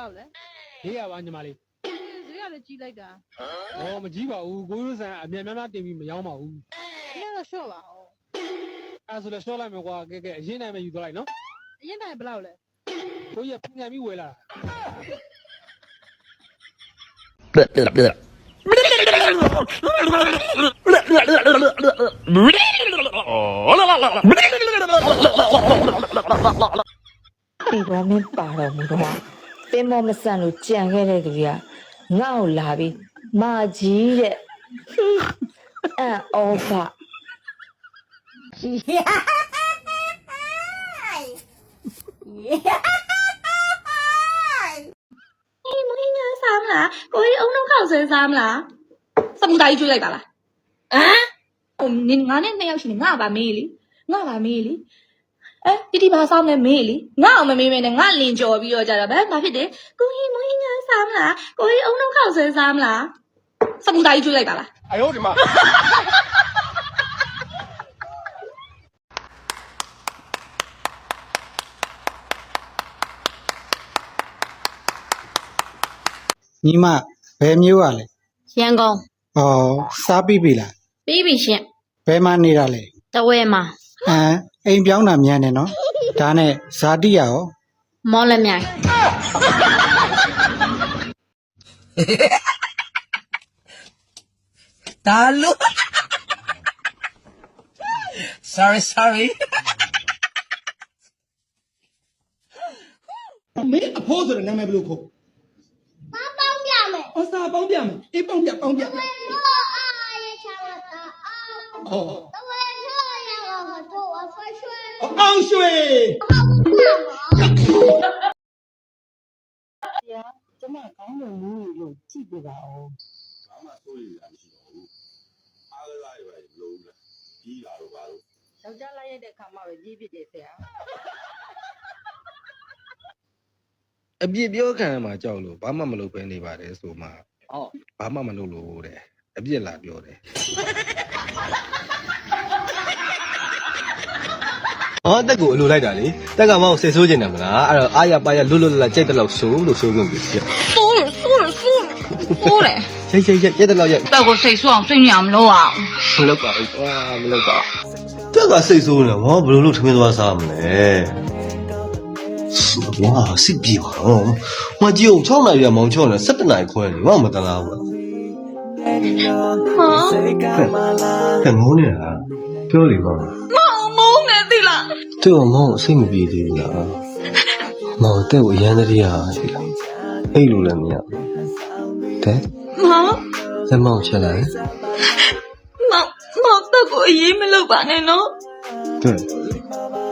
လောက်လဲရေးရပါညီမလေးဈေးကလည်းကြီးလိုက်တာ။အော်မကြီးပါဘူးကိုရိုးဆန်အမြန်များများတင်ပြီးမရောင်းပါဘူးဈေးကတော့ရှော့ပါဦး။အဲဒါဆိုလည်းရှော့လိုက်မယ်ကွာကဲကဲအရင်တိုင်းပဲယူသွားလိုက်နော်အရင်တိုင်းဘယ်လောက်လဲ။ကိုကြီးကဖင်ခံပြီးဝယ်လာတာဒီတော့မင်းပါတော်မူတော့ ပင်မောမဆန်လို့ကြံခဲ့တဲ့သူတွေကငါ့ကိုလာပြီးမာကြီးတဲ့ဟွန်းအန်အောဖစားမလားကိုကြီးအုံလုံးခောက်ဆွဲစားမလားစမူတာကြီးကျွေးလိုက်ပါလားဟမ်ဟိုနင်ငါနဲ့နှစ်ယောက်ရှိနေငါပါမေးလေငါပါမေးလေ အဲတီတီဘာစားမလဲမေးလေငါအောင်မမေးမဲနဲ့ငါလင်ကြော်ပြီးတော့ကြတာဗာဘာဖြစ်တယ်ကိုကြီးမွေးငါစားမလားကိုကြီးအုံနှောက်ခောက်ဆဲစားမလားစပူတာကြီးကျွေးလိုက်ပါလားအယောဒီမှာညီမဘယ်မျိုးอ่ะလဲရန်ကုန်ဩစားပြီးပြီလားပြီးပြီရှင်ဘယ်မှာနေတာလဲတဝဲမှာ ဟမ်အိမ်ပြောင်းတာမြန်တယ်နော်ဒါနဲ့ဇာတိရရောမောလက်မြိုင်ဒါလို့ sorry sorry မင်းအဖိုးဆိုတဲ့နာမည်ဘယ်လိုခေါ်ဘာပေါင်းပြမယ်အစာပေါင်းပြမယ်အေးပေါင်းပြပေါင်းပြ ဘယ်လိုအားရချာတာအော်哦， အောင်ရွှေတရားကျမကောင်းလို့မင်းလို့ကြည့်ပြပါဦးဘာမှစိုးရိမ်တာမရှိတော့ဘူးအားကစားရပါလို့လားကြီးတာတော့ဘာလို့ယောက်ျားလိုက်ရတဲ့ခါမှပဲကြီးဖြစ်တယ်ဆရာအပြစ်ပြောခံရမှာကြောက်လို့ဘာမှမလုပ်ပဲနေပါတယ်ဆိုမှဟုတ်ဘာမှမလုပ်လို့တဲ့အပြစ်လာပြောတယ် ဟောတက်ကိုအလိုလိုက်တာလေတက်ကမောင်ဆယ်ဆိုးကျင်တယ်မလားအဲ့တော့အားရပါရလွတ်လွတ်လပ်လပ်ကြိုက်တဲ့လောက်ဆိုလို့ဆိုခွင့်ပြုပြဆိုးတယ်ဆိုးတယ်ဆိုးတယ်ဆိုးတယ်ရိတ်ရိတ်ရိတ်ရက်တဲ့လောက်ရက်တော့ကိုစိတ်ဆိုးအောင်စိတ်ညစ်အောင်မလုပ်အောင်မလုပ်ပါဘူးကွာမလုပ်ပါတက်ကစိတ်ဆိုးနေဟောဘယ်လိုလုပ်ထမင်းသွားစားမလဲဝါစစ်ပြေပါတော့မကြည့်အောင်6နာရီကမောင်ချောင်းနဲ့7နာရီခွဲနေဘာမှမတလားဘူးဟာဟဲ့ငုံနေတာပြောလေမောင်မောင်မုန်းနေ သူ့ကိုမောင်စိတ်မပြေသေးဘူးလားမောင်တက်ကိုအရန်တည်းရရှိလားအဲ့လိုလည်းမရဘူးတဲ့မောင်လက်မောင်ချက်လိုက်မောင်မောင်တက်ကိုအေးမလုပ်ပါနဲ့နော်တဲ့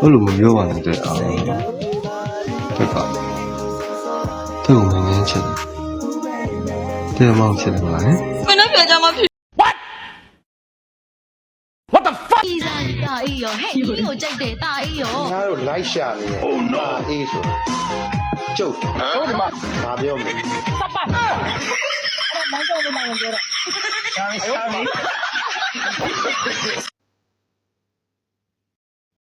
အဲ့လိုမပြောပါနဲ့တဲ့အာတက်ပါသူ့ကိုမငင်းချက်တယ်တဲ့မောင်ချက်လိုက်ပါနဲ့မနှက်ပြကြမှာဖြစ် တာအေးရောဟဲ့ဒီကိုကြိုက်တယ်တာအေးရောငါတို့လိုက်ရှာနေတယ်။ဟာအေးဆို။ကျုပ်။ဟုတ်တယ်မ။ငါပြောမယ်။အဲ့ဒါမောင်းတော့လို့မှပြောတော့ Sorry sorry